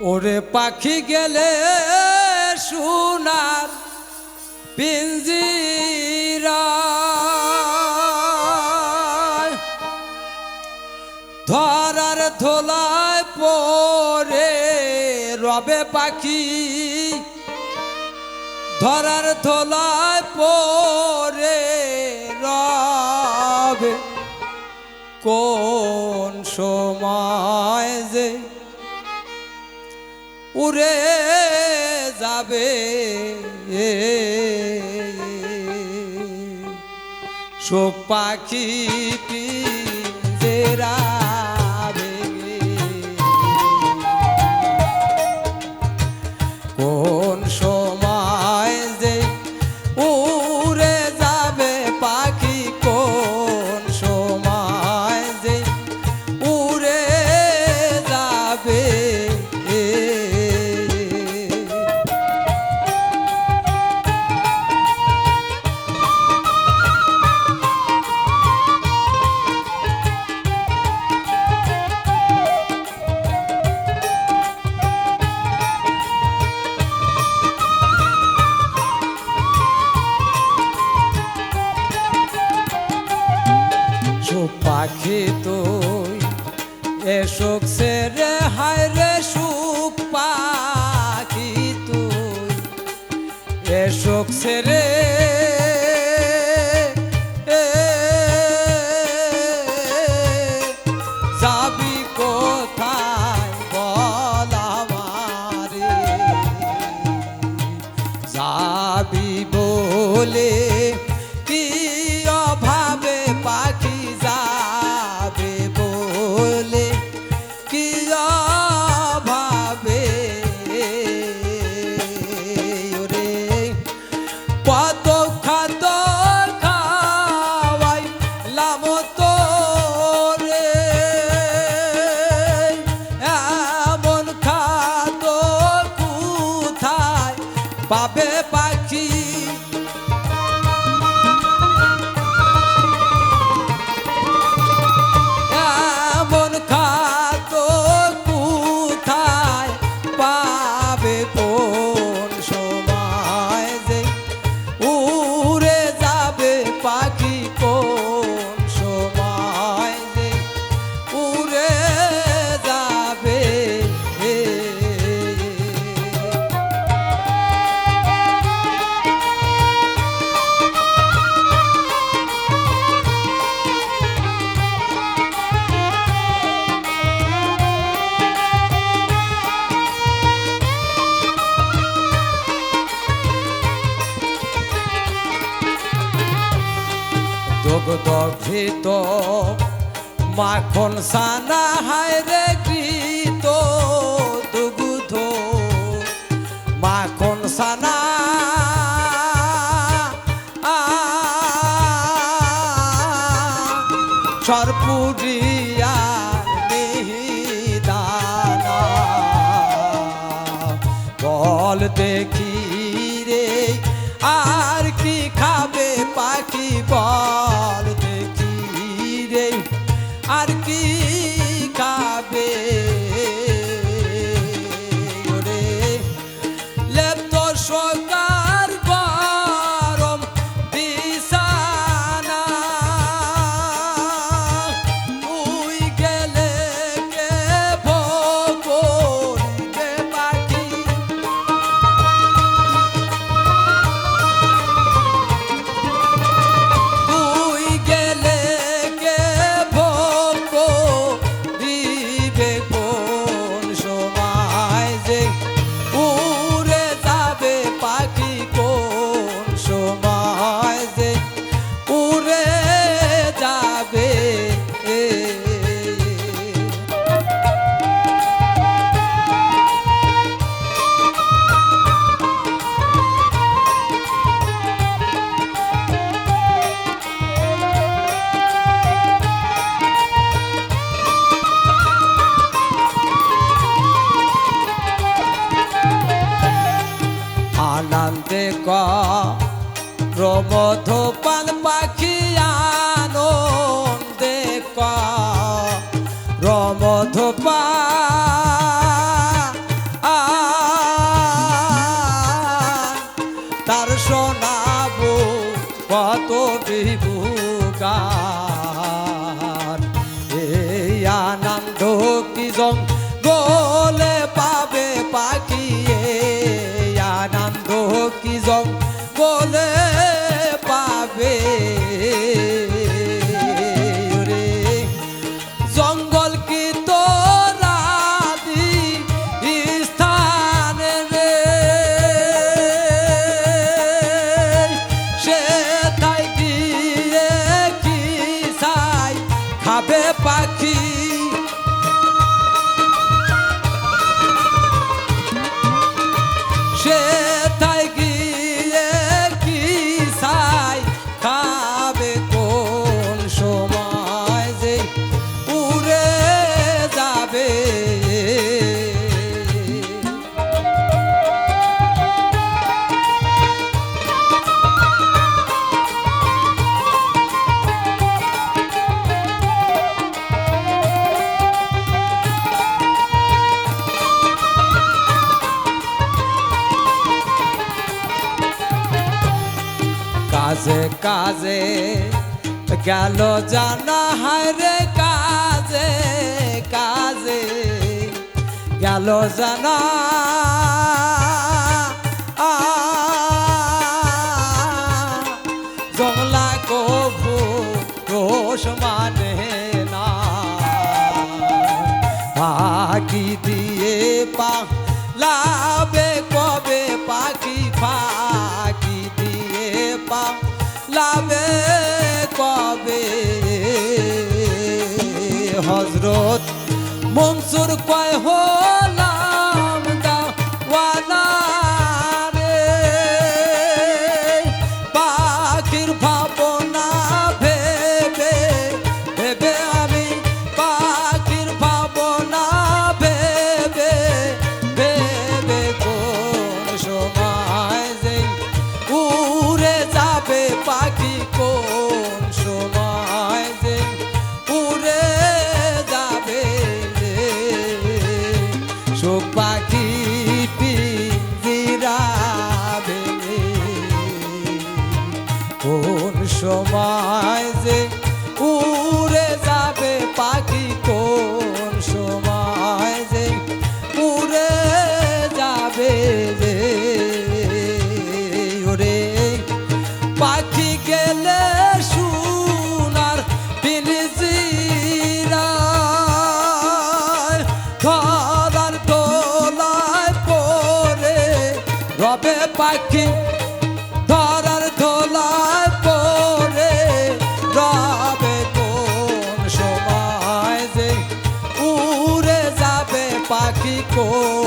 ওরে পাখি গেলে সোনার পিঞ্জিরা। ধরার ধোলায় পরে রবে পাখি। ধরার ধোলায় পরে রবে। কোন সময় যে উড়ে যাবে। শোক পাখি পিঞ্জেরা এ সুখ রে হায় রে সুখ পাখি তুই। এ সে রে পাবে পাখি ঘৃত মাখন সানা হায় রে ঘৃত দুগ্ধ মাখন সানা সরপুরিয়া নিদানা বল দেখি প্রমোদ পান পাখি কাজে কাজে। গেল জানা হায়রে কাজে কাজে। গেল জানা। কি মানে দিয়ে পা লাভ হজরত মনসুর কয় হয় রবে পাখি ধরার দোলায় পরে রবে কোন সময় যে উড়ে যাবে পাখি কোন